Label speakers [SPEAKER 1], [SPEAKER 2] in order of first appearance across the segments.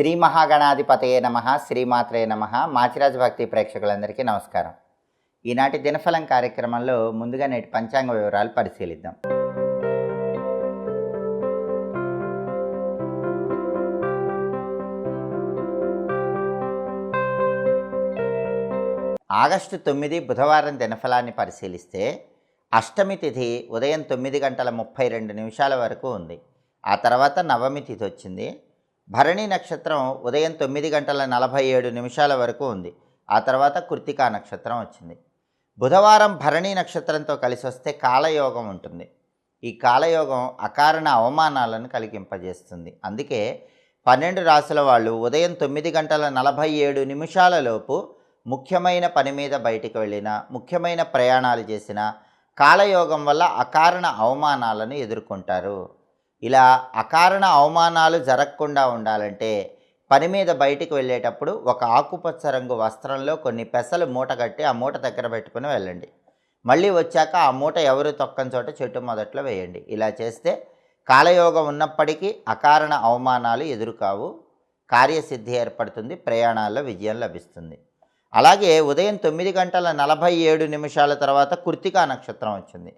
[SPEAKER 1] శ్రీ మహాగణాధిపతయే నమ శ్రీమాత్రే నమ. మాచిరాజ భక్తి ప్రేక్షకులందరికీ నమస్కారం. ఈనాటి దినఫలం కార్యక్రమంలో ముందుగా నేటి పంచాంగ వివరాలు పరిశీలిద్దాం. ఆగస్టు తొమ్మిది బుధవారం దినఫలాన్ని పరిశీలిస్తే అష్టమి తిథి ఉదయం తొమ్మిది గంటల ముప్పై రెండు నిమిషాల వరకు ఉంది. ఆ తర్వాత నవమి తిథి వచ్చింది. భరణి నక్షత్రం ఉదయం తొమ్మిది గంటల నలభై ఏడు నిమిషాల వరకు ఉంది. ఆ తర్వాత కృతికా నక్షత్రం వచ్చింది. బుధవారం భరణి నక్షత్రంతో కలిసి వస్తే కాలయోగం ఉంటుంది. ఈ కాలయోగం అకారణ అవమానాలను కలిగింపజేస్తుంది. అందుకే పన్నెండు రాసుల వాళ్ళు ఉదయం తొమ్మిది గంటల నలభై ఏడు నిమిషాలలోపు ముఖ్యమైన పని మీద బయటికి వెళ్ళినా ముఖ్యమైన ప్రయాణాలు చేసినా కాలయోగం వల్ల అకారణ అవమానాలను ఎదుర్కొంటారు. ఇలా అకారణ అవమానాలు జరగకుండా ఉండాలంటే పని మీద బయటికి వెళ్ళేటప్పుడు ఒక ఆకుపచ్చ రంగు వస్త్రంలో కొన్ని పెసలు మూట కట్టి ఆ మూట దగ్గర పెట్టుకుని వెళ్ళండి. మళ్ళీ వచ్చాక ఆ మూట ఎవరు తొక్కని చోట చెట్టు మొదట్లో వేయండి. ఇలా చేస్తే కాలయోగం ఉన్నప్పటికీ అకారణ అవమానాలు ఎదురుకావు కార్యసిద్ధి ఏర్పడుతుంది ప్రయాణాల్లో విజయం లభిస్తుంది. అలాగే ఉదయం తొమ్మిది గంటల నలభై ఏడు నిమిషాల తర్వాత కృతికా నక్షత్రం వచ్చింది.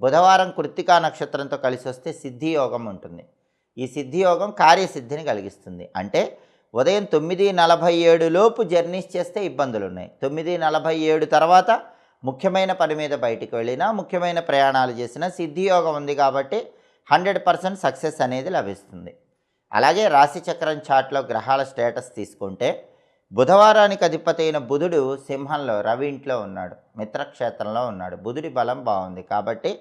[SPEAKER 1] బుధవారం కృత్తికా నక్షత్రంతో కలిసి వస్తే సిద్ధియోగం ఉంటుంది. ఈ సిద్ధియోగం కార్యసిద్ధిని కలిగిస్తుంది. అంటే ఉదయం తొమ్మిది నలభై ఏడు లోపు జర్నీస్ చేస్తే ఇబ్బందులు ఉన్నాయి తొమ్మిది నలభై ఏడు తర్వాత ముఖ్యమైన పని మీద బయటికి వెళ్ళినా ముఖ్యమైన ప్రయాణాలు చేసినా సిద్ధియోగం ఉంది కాబట్టి హండ్రెడ్ పర్సెంట్ సక్సెస్ అనేది లభిస్తుంది. అలాగే రాశిచక్రం చాట్లో గ్రహాల స్టేటస్ తీసుకుంటే బుధవారానికి అధిపతి అయిన బుధుడు సింహంలో రవి ఇంట్లో ఉన్నాడు మిత్రక్షేత్రంలో ఉన్నాడు. బుధుడి బలం బాగుంది కాబట్టి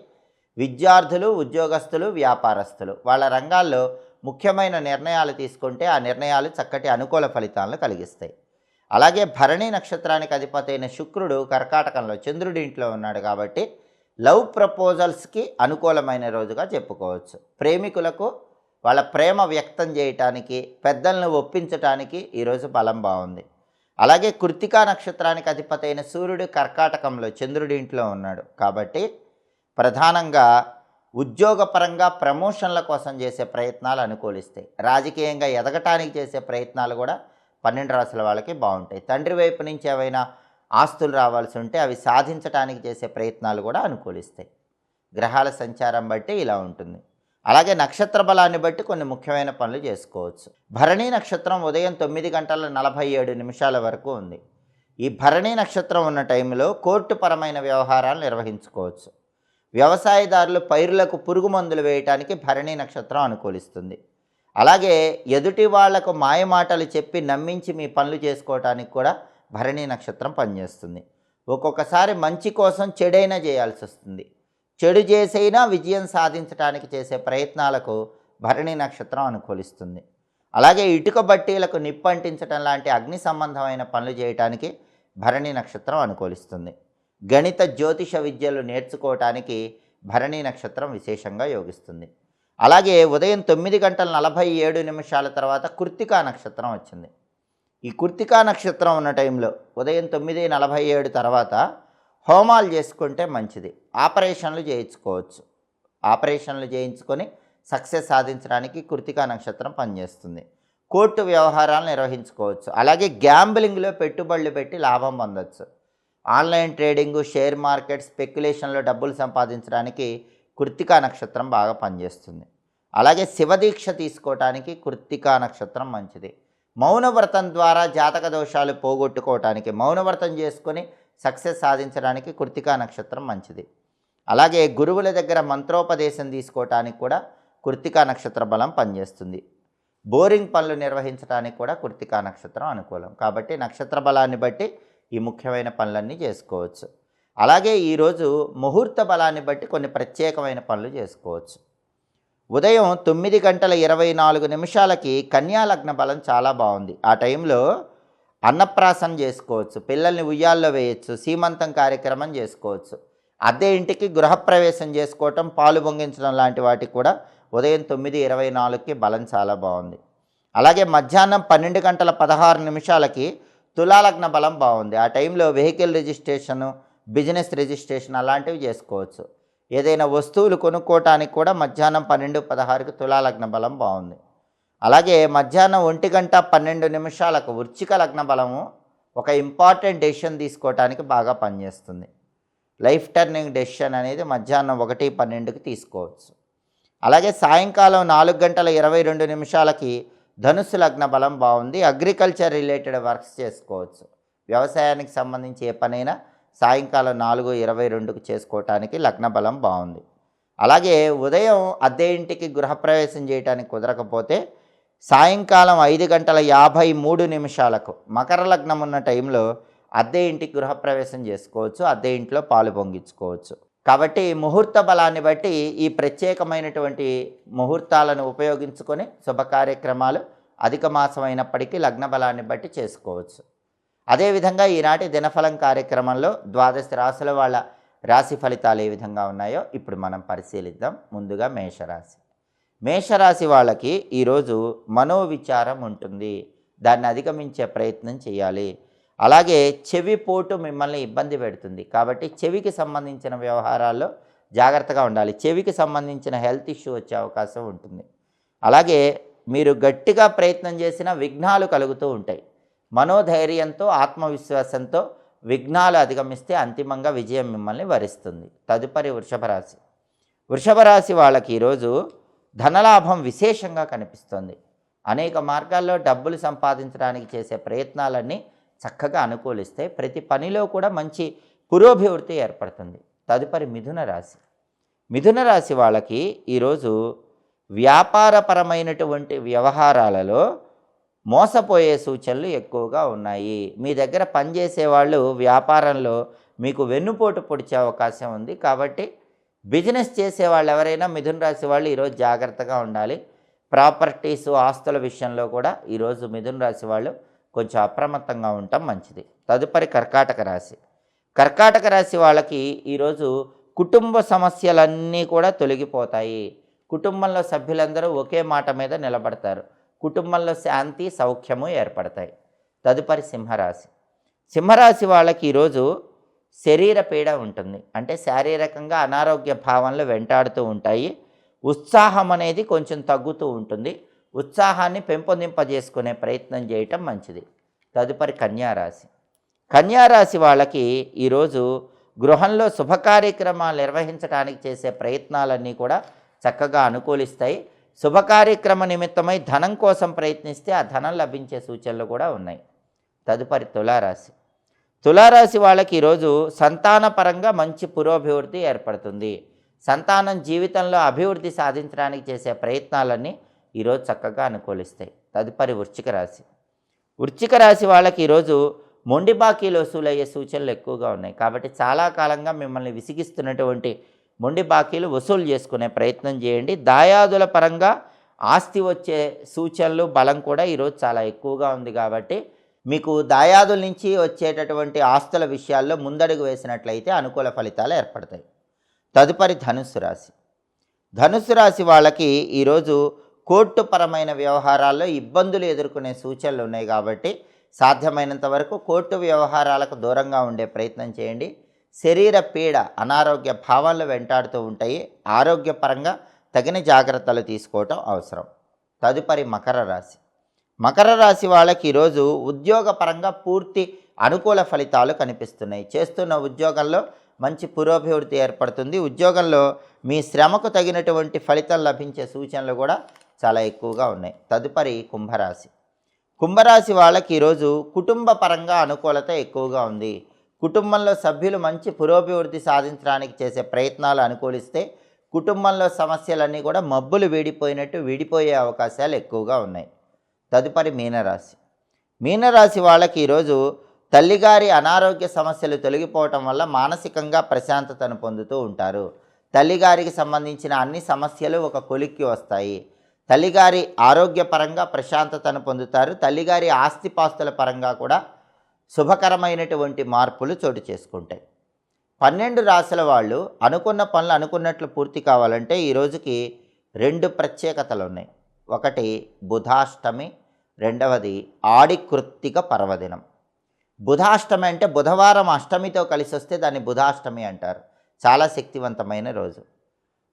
[SPEAKER 1] విద్యార్థులు ఉద్యోగస్తులు వ్యాపారస్తులు వాళ్ళ రంగాల్లో ముఖ్యమైన నిర్ణయాలు తీసుకుంటే ఆ నిర్ణయాలు చక్కటి అనుకూల ఫలితాలను కలిగిస్తాయి. అలాగే భరణి నక్షత్రానికి అధిపతి అయిన శుక్రుడు కర్కాటకంలో చంద్రుడి ఇంట్లో ఉన్నాడు కాబట్టి లవ్ ప్రపోజల్స్కి అనుకూలమైన రోజుగా చెప్పుకోవచ్చు. ప్రేమికులకు వాళ్ళ ప్రేమ వ్యక్తం చేయటానికి పెద్దలను ఒప్పించటానికి ఈరోజు బలం బాగుంది. అలాగే కృతికా నక్షత్రానికి అధిపతి అయిన సూర్యుడు కర్కాటకంలో చంద్రుడి ఇంట్లో ఉన్నాడు కాబట్టి ప్రధానంగా ఉద్యోగపరంగా ప్రమోషన్ల కోసం చేసే ప్రయత్నాలు అనుకూలిస్తాయి. రాజకీయంగా ఎదగటానికి చేసే ప్రయత్నాలు కూడా పన్నెండు రాసుల వాళ్ళకి బాగుంటాయి. తండ్రి వైపు నుంచి ఏవైనా ఆస్తులు రావాల్సి ఉంటే అవి సాధించడానికి చేసే ప్రయత్నాలు కూడా అనుకూలిస్తాయి. గ్రహాల సంచారం బట్టి ఇలా ఉంటుంది. అలాగే నక్షత్ర బలాన్ని బట్టి కొన్ని ముఖ్యమైన పనులు చేసుకోవచ్చు. భరణి నక్షత్రం ఉదయం తొమ్మిది గంటల నలభై ఏడు నిమిషాల వరకు ఉంది. ఈ భరణి నక్షత్రం ఉన్న టైంలో కోర్టుపరమైన వ్యవహారాలు నిర్వహించుకోవచ్చు. వ్యవసాయదారులు పైరులకు పురుగు మందులు వేయటానికి భరణి నక్షత్రం అనుకూలిస్తుంది. అలాగే ఎదుటి వాళ్ళకు మాయమాటలు చెప్పి నమ్మించి మీ పనులు చేసుకోవటానికి కూడా భరణి నక్షత్రం పనిచేస్తుంది. ఒక్కొక్కసారి మంచి కోసం చెడైనా చేయాల్సి వస్తుంది. చెడు చేసైనా విజయం సాధించడానికి చేసే ప్రయత్నాలకు భరణి నక్షత్రం అనుకూలిస్తుంది. అలాగే ఇటుక బట్టీలకు నిప్పంటించడం లాంటి అగ్ని సంబంధమైన పనులు చేయటానికి భరణి నక్షత్రం అనుకూలిస్తుంది. గణిత జ్యోతిష విద్యలు నేర్చుకోవటానికి భరణి నక్షత్రం విశేషంగా యోగిస్తుంది. అలాగే ఉదయం తొమ్మిది గంటల నలభై ఏడు నిమిషాల తర్వాత కృత్తికా నక్షత్రం వచ్చింది. ఈ కృత్తికా నక్షత్రం ఉన్న టైంలో ఉదయం తొమ్మిది నలభై ఏడు తర్వాత హోమాలు చేసుకుంటే మంచిది. ఆపరేషన్లు చేయించుకోవచ్చు. ఆపరేషన్లు చేయించుకొని సక్సెస్ సాధించడానికి కృతికా నక్షత్రం పనిచేస్తుంది. కోర్టు వ్యవహారాలు నిర్వహించుకోవచ్చు. అలాగే గ్యాంబ్లింగ్లో పెట్టుబడులు పెట్టి లాభం పొందవచ్చు ఆన్లైన్ ట్రేడింగు షేర్ మార్కెట్ స్పెక్యులేషన్లో డబ్బులు సంపాదించడానికి కృత్తికా నక్షత్రం బాగా పనిచేస్తుంది. అలాగే శివదీక్ష తీసుకోవటానికి కృత్తికా నక్షత్రం మంచిది. మౌనవ్రతం ద్వారా జాతక దోషాలు పోగొట్టుకోవటానికి మౌనవ్రతం చేసుకొని సక్సెస్ సాధించడానికి కృతికా నక్షత్రం మంచిది. అలాగే గురువుల దగ్గర మంత్రోపదేశం తీసుకోవటానికి కూడా కృతికా నక్షత్ర బలం పనిచేస్తుంది. బోరింగ్ పనులు నిర్వహించడానికి కూడా కృతికా నక్షత్రం అనుకూలం. కాబట్టి నక్షత్ర బలాన్ని బట్టి ఈ ముఖ్యమైన పనులన్నీ చేసుకోవచ్చు. అలాగే ఈరోజు ముహూర్త బలాన్ని బట్టి కొన్ని ప్రత్యేకమైన పనులు చేసుకోవచ్చు. ఉదయం తొమ్మిది గంటల ఇరవై నాలుగు నిమిషాలకి కన్యాలగ్న బలం చాలా బాగుంది. ఆ టైంలో అన్నప్రాసన చేసుకోవచ్చు పిల్లల్ని ఉయ్యాల్లో వేయచ్చు సీమంతం కార్యక్రమం చేసుకోవచ్చు. అదే ఇంటికి గృహప్రవేశం చేసుకోవటం పాలు పొంగించడం లాంటి వాటికి కూడా ఉదయం తొమ్మిది ఇరవై నాలుగుకి బలం చాలా బాగుంది. అలాగే మధ్యాహ్నం పన్నెండు గంటల పదహారు నిమిషాలకి తులాలగ్న బలం బాగుంది. ఆ టైంలో వెహికల్ రిజిస్ట్రేషను బిజినెస్ రిజిస్ట్రేషన్ అలాంటివి చేసుకోవచ్చు. ఏదైనా వస్తువులు కొనుక్కోవటానికి కూడా మధ్యాహ్నం పన్నెండు పదహారుకి తులాలగ్న బలం బాగుంది. అలాగే మధ్యాహ్నం ఒంటి గంట పన్నెండు నిమిషాలకు వృచ్చిక లగ్న బలము ఒక ఇంపార్టెంట్ డెసిషన్ తీసుకోవటానికి బాగా పనిచేస్తుంది. లైఫ్ టర్నింగ్ డెసిషన్ అనేది మధ్యాహ్నం ఒకటి పన్నెండుకి తీసుకోవచ్చు. అలాగే సాయంకాలం నాలుగు గంటల ఇరవై రెండు నిమిషాలకి ధనుస్సు లగ్న బలం బాగుంది. అగ్రికల్చర్ రిలేటెడ్ వర్క్స్ చేసుకోవచ్చు. వ్యవసాయానికి సంబంధించి ఏ పనైనా సాయంకాలం నాలుగు ఇరవై రెండుకు చేసుకోవటానికి లగ్న బలం బాగుంది. అలాగే ఉదయం అద్దె ఇంటికి గృహప్రవేశం చేయడానికి కుదరకపోతే సాయంకాలం ఐదు గంటల యాభై మూడు నిమిషాలకు మకర లగ్నం ఉన్న టైంలో అద్దె ఇంటికి గృహప్రవేశం చేసుకోవచ్చు. అద్దె ఇంట్లో పాలు పొంగించుకోవచ్చు. కాబట్టి ముహూర్త బలాన్ని బట్టి ఈ ప్రత్యేకమైనటువంటి ముహూర్తాలను ఉపయోగించుకొని శుభ కార్యక్రమాలు అధిక మాసం అయినప్పటికీ లగ్న బలాన్ని బట్టి చేసుకోవచ్చు. అదేవిధంగా ఈనాటి దినఫలం కార్యక్రమంలో ద్వాదశ రాశుల వాళ్ళ రాశి ఫలితాలు ఏ విధంగా ఉన్నాయో ఇప్పుడు మనం పరిశీలిద్దాం. ముందుగా మేషరాశి. మేషరాశి వాళ్ళకి ఈరోజు మనోవిచారం ఉంటుంది. దాన్ని అధిగమించే ప్రయత్నం చేయాలి. అలాగే చెవి పోటు మిమ్మల్ని ఇబ్బంది పెడుతుంది. కాబట్టి చెవికి సంబంధించిన వ్యవహారాల్లో జాగ్రత్తగా ఉండాలి. చెవికి సంబంధించిన హెల్త్ ఇష్యూ వచ్చే అవకాశం ఉంటుంది. అలాగే మీరు గట్టిగా ప్రయత్నం చేసిన విఘ్నాలు కలుగుతూ ఉంటాయి. మనోధైర్యంతో ఆత్మవిశ్వాసంతో విఘ్నాలు అధిగమిస్తే అంతిమంగా విజయం మిమ్మల్ని వరిస్తుంది. తదుపరి వృషభ రాశి. వృషభ రాశి వాళ్ళకి ఈరోజు ధనలాభం విశేషంగా కనిపిస్తుంది. అనేక మార్గాల్లో డబ్బులు సంపాదించడానికి చేసే ప్రయత్నాలన్నీ చక్కగా అనుకూలిస్తే ప్రతి పనిలో కూడా మంచి పురోభివృద్ధి ఏర్పడుతుంది. తదుపరి మిథున రాశి. మిథున రాశి వాళ్ళకి ఈరోజు వ్యాపారపరమైనటువంటి వ్యవహారాలలో మోసపోయే సూచనలు ఎక్కువగా ఉన్నాయి. మీ దగ్గర పనిచేసే వాళ్ళు వ్యాపారంలో మీకు వెన్నుపోటు పొడిచే అవకాశం ఉంది కాబట్టి బిజినెస్ చేసే వాళ్ళు ఎవరైనా మిథున రాశి వాళ్ళు ఈరోజు జాగ్రత్తగా ఉండాలి. ప్రాపర్టీస్ ఆస్తుల విషయంలో కూడా ఈరోజు మిథున రాశి వాళ్ళు కొంచెం అప్రమత్తంగా ఉండటం మంచిది. తదుపరి కర్కాటక రాశి. కర్కాటక రాశి వాళ్ళకి ఈరోజు కుటుంబ సమస్యలన్నీ కూడా తొలగిపోతాయి. కుటుంబంలో సభ్యులందరూ ఒకే మాట మీద నిలబడతారు. కుటుంబంలో శాంతి సౌఖ్యము ఏర్పడతాయి. తదుపరి సింహరాశి. సింహరాశి వాళ్ళకి ఈరోజు శరీర పీడ ఉంటుంది. అంటే శారీరకంగా అనారోగ్య భావనలు వెంటాడుతూ ఉంటాయి. ఉత్సాహం అనేది కొంచెం తగ్గుతూ ఉంటుంది. ఉత్సాహాన్ని పెంపొందింపజేసుకునే ప్రయత్నం చేయటం మంచిది. తదుపరి కన్యారాశి. కన్యారాశి వాళ్ళకి ఈరోజు గృహంలో శుభ కార్యక్రమాలు నిర్వహించడానికి చేసే ప్రయత్నాలన్నీ కూడా చక్కగా అనుకూలిస్తాయి. శుభ కార్యక్రమ నిమిత్తమై ధనం కోసం ప్రయత్నిస్తే ఆ ధనం లభించే సూచనలు కూడా ఉన్నాయి. తదుపరి తులారాశి. తులారాశి వాళ్ళకి ఈరోజు సంతానపరంగా మంచి పురోభివృద్ధి ఏర్పడుతుంది. సంతానం జీవితంలో అభివృద్ధి సాధించడానికి చేసే ప్రయత్నాలన్నీ ఈరోజు చక్కగా అనుకూలిస్తాయి. తదుపరి వృశ్చిక రాశి. వృశ్చిక రాశి వాళ్ళకి ఈరోజు మొండి బాకీలు వసూలయ్యే సూచనలు ఎక్కువగా ఉన్నాయి. కాబట్టి చాలా కాలంగా మిమ్మల్ని విసిగిస్తున్నటువంటి మొండి బాకీలు వసూలు చేసుకునే ప్రయత్నం చేయండి. దాయాదుల పరంగా ఆస్తి వచ్చే సూచనలు బలం కూడా ఈరోజు చాలా ఎక్కువగా ఉంది కాబట్టి మీకు దాయాదుల నుంచి వచ్చేటటువంటి ఆస్తుల విషయాల్లో ముందడుగు వేసినట్లయితే అనుకూల ఫలితాలు ఏర్పడతాయి. తదుపరి ధనుస్సు రాశి. ధనుస్సు రాశి వాళ్ళకి ఈరోజు కోర్టు పరమైన వ్యవహారాల్లో ఇబ్బందులు ఎదుర్కొనే సూచనలు ఉన్నాయి కాబట్టి సాధ్యమైనంత వరకు కోర్టు వ్యవహారాలకు దూరంగా ఉండే ప్రయత్నం చేయండి. శరీర పీడ అనారోగ్య భావాలు వెంటాడుతూ ఉంటాయి. ఆరోగ్యపరంగా తగిన జాగ్రత్తలు తీసుకోవటం అవసరం. తదుపరి మకర రాశి. మకర రాశి వాళ్ళకి ఈరోజు ఉద్యోగపరంగా పూర్తి అనుకూల ఫలితాలు కనిపిస్తున్నాయి. చేస్తున్న ఉద్యోగంలో మంచి పురోభివృద్ధి ఏర్పడుతుంది. ఉద్యోగంలో మీ శ్రమకు తగినటువంటి ఫలితం లభించే సూచనలు కూడా చాలా ఎక్కువగా ఉన్నాయి. తదుపరి కుంభరాశి. కుంభరాశి వాళ్ళకి ఈరోజు కుటుంబ పరంగా అనుకూలత ఎక్కువగా ఉంది. కుటుంబంలో సభ్యులు మంచి పురోభివృద్ధి సాధించడానికి చేసే ప్రయత్నాలు అనుకూలిస్తే కుటుంబంలో సమస్యలన్నీ కూడా మబ్బులు వీడిపోయినట్టు వీడిపోయే అవకాశాలు ఎక్కువగా ఉన్నాయి. తదుపరి మీనరాశి. మీనరాశి వాళ్ళకి ఈరోజు తల్లిగారి అనారోగ్య సమస్యలు తొలగిపోవటం వల్ల మానసికంగా ప్రశాంతతను పొందుతూ ఉంటారు. తల్లిగారికి సంబంధించిన అన్ని సమస్యలు ఒక కొలిక్కి వస్తాయి. తల్లిగారి ఆరోగ్యపరంగా ప్రశాంతతను పొందుతారు. తల్లిగారి ఆస్తిపాస్తుల పరంగా కూడా శుభకరమైనటువంటి మార్పులు చోటు చేసుకుంటాయి. పన్నెండు రాశుల వాళ్ళు అనుకున్న పనులు అనుకున్నట్లు పూర్తి కావాలంటే ఈ రోజుకి రెండు ప్రత్యేకతలు ఉన్నాయి. ఒకటి బుధాష్టమి రెండవది ఆడికృత్తిక పర్వదినం. బుధాష్టమి అంటే బుధవారం అష్టమితో కలిసి వస్తే దాన్ని బుధాష్టమి అంటారు. చాలా శక్తివంతమైన రోజు.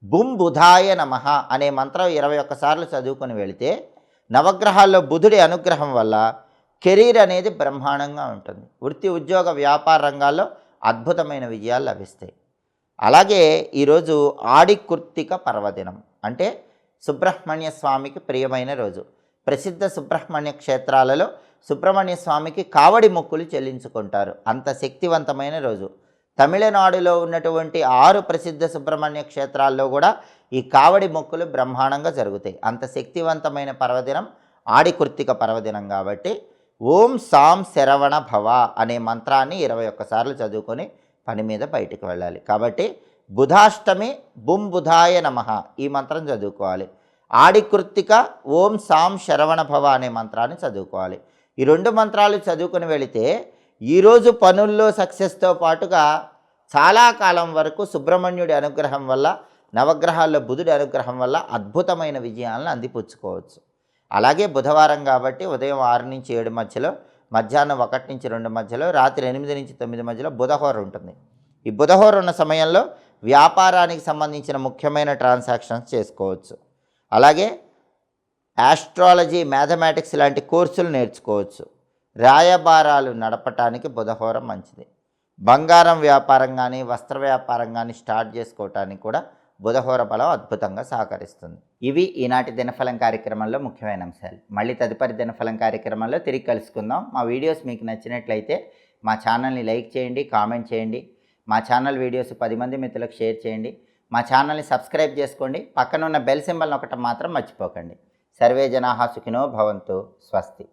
[SPEAKER 1] బుం బుధాయ నమ అనే మంత్రం ఇరవై ఒక్కసార్లు చదువుకొని వెళితే నవగ్రహాల్లో బుధుడి అనుగ్రహం వల్ల కెరీర్ అనేది బ్రహ్మాండంగా ఉంటుంది. వృత్తి ఉద్యోగ వ్యాపార రంగాల్లో అద్భుతమైన విజయాలు లభిస్తాయి. అలాగే ఈరోజు ఆడికుర్తిక పర్వదినం అంటే సుబ్రహ్మణ్య స్వామికి ప్రియమైన రోజు. ప్రసిద్ధ సుబ్రహ్మణ్య క్షేత్రాలలో సుబ్రహ్మణ్య స్వామికి కావడి మొక్కులు చెల్లించుకుంటారు. అంత శక్తివంతమైన రోజు. తమిళనాడులో ఉన్నటువంటి ఆరు ప్రసిద్ధ సుబ్రహ్మణ్య క్షేత్రాల్లో కూడా ఈ కావడి మొక్కులు బ్రహ్మాండంగా జరుగుతాయి. అంత శక్తివంతమైన పర్వదినం ఆడికృత్తిక పర్వదినం కాబట్టి ఓం సాం శరవణ భవ అనే మంత్రాన్ని ఇరవై ఒక్కసార్లు చదువుకొని పని మీద బయటికి వెళ్ళాలి. కాబట్టి బుధాష్టమి బుం బుధాయ నమ ఈ మంత్రం చదువుకోవాలి. ఆడికృత్తిక ఓం సాం శరవణ భవ అనే మంత్రాన్ని చదువుకోవాలి. ఈ రెండు మంత్రాలు చదువుకుని వెళితే ఈరోజు పనుల్లో సక్సెస్తో పాటుగా చాలా కాలం వరకు సుబ్రహ్మణ్యుడి అనుగ్రహం వల్ల నవగ్రహాల్లో బుధుడి అనుగ్రహం వల్ల అద్భుతమైన విజయాలను అందిపుచ్చుకోవచ్చు. అలాగే బుధవారం కాబట్టి ఉదయం ఆరు నుంచి ఏడు మధ్యలో మధ్యాహ్నం ఒకటి నుంచి రెండు మధ్యలో రాత్రి ఎనిమిది నుంచి తొమ్మిది మధ్యలో బుధహోర ఉంటుంది. ఈ బుధహోర ఉన్న సమయంలో వ్యాపారానికి సంబంధించిన ముఖ్యమైన ట్రాన్సాక్షన్స్ చేసుకోవచ్చు. అలాగే ఆస్ట్రాలజీ మ్యాథమెటిక్స్ లాంటి కోర్సులు నేర్చుకోవచ్చు. రాయబారాలు నడపటానికి బుధహోరం మంచిది. బంగారం వ్యాపారం కానీ వస్త్ర వ్యాపారం కానీ స్టార్ట్ చేసుకోవటానికి కూడా బుధహోర బలం అద్భుతంగా సహకరిస్తుంది. ఇవి ఈనాటి దినఫలం కార్యక్రమంలో ముఖ్యమైన అంశాలు. మళ్ళీ తదుపరి దినఫలం కార్యక్రమంలో తిరిగి కలుసుకుందాం. మా వీడియోస్ మీకు నచ్చినట్లయితే మా ఛానల్ని లైక్ చేయండి కామెంట్ చేయండి. మా ఛానల్ వీడియోస్ పది మంది మిత్రులకు షేర్ చేయండి. మా ఛానల్ని సబ్స్క్రైబ్ చేసుకోండి. పక్కన ఉన్న బెల్ సింబల్ ఒకటి మాత్రం మర్చిపోకండి. సర్వే జనాహా సుఖినో భవంతు. స్వస్తి.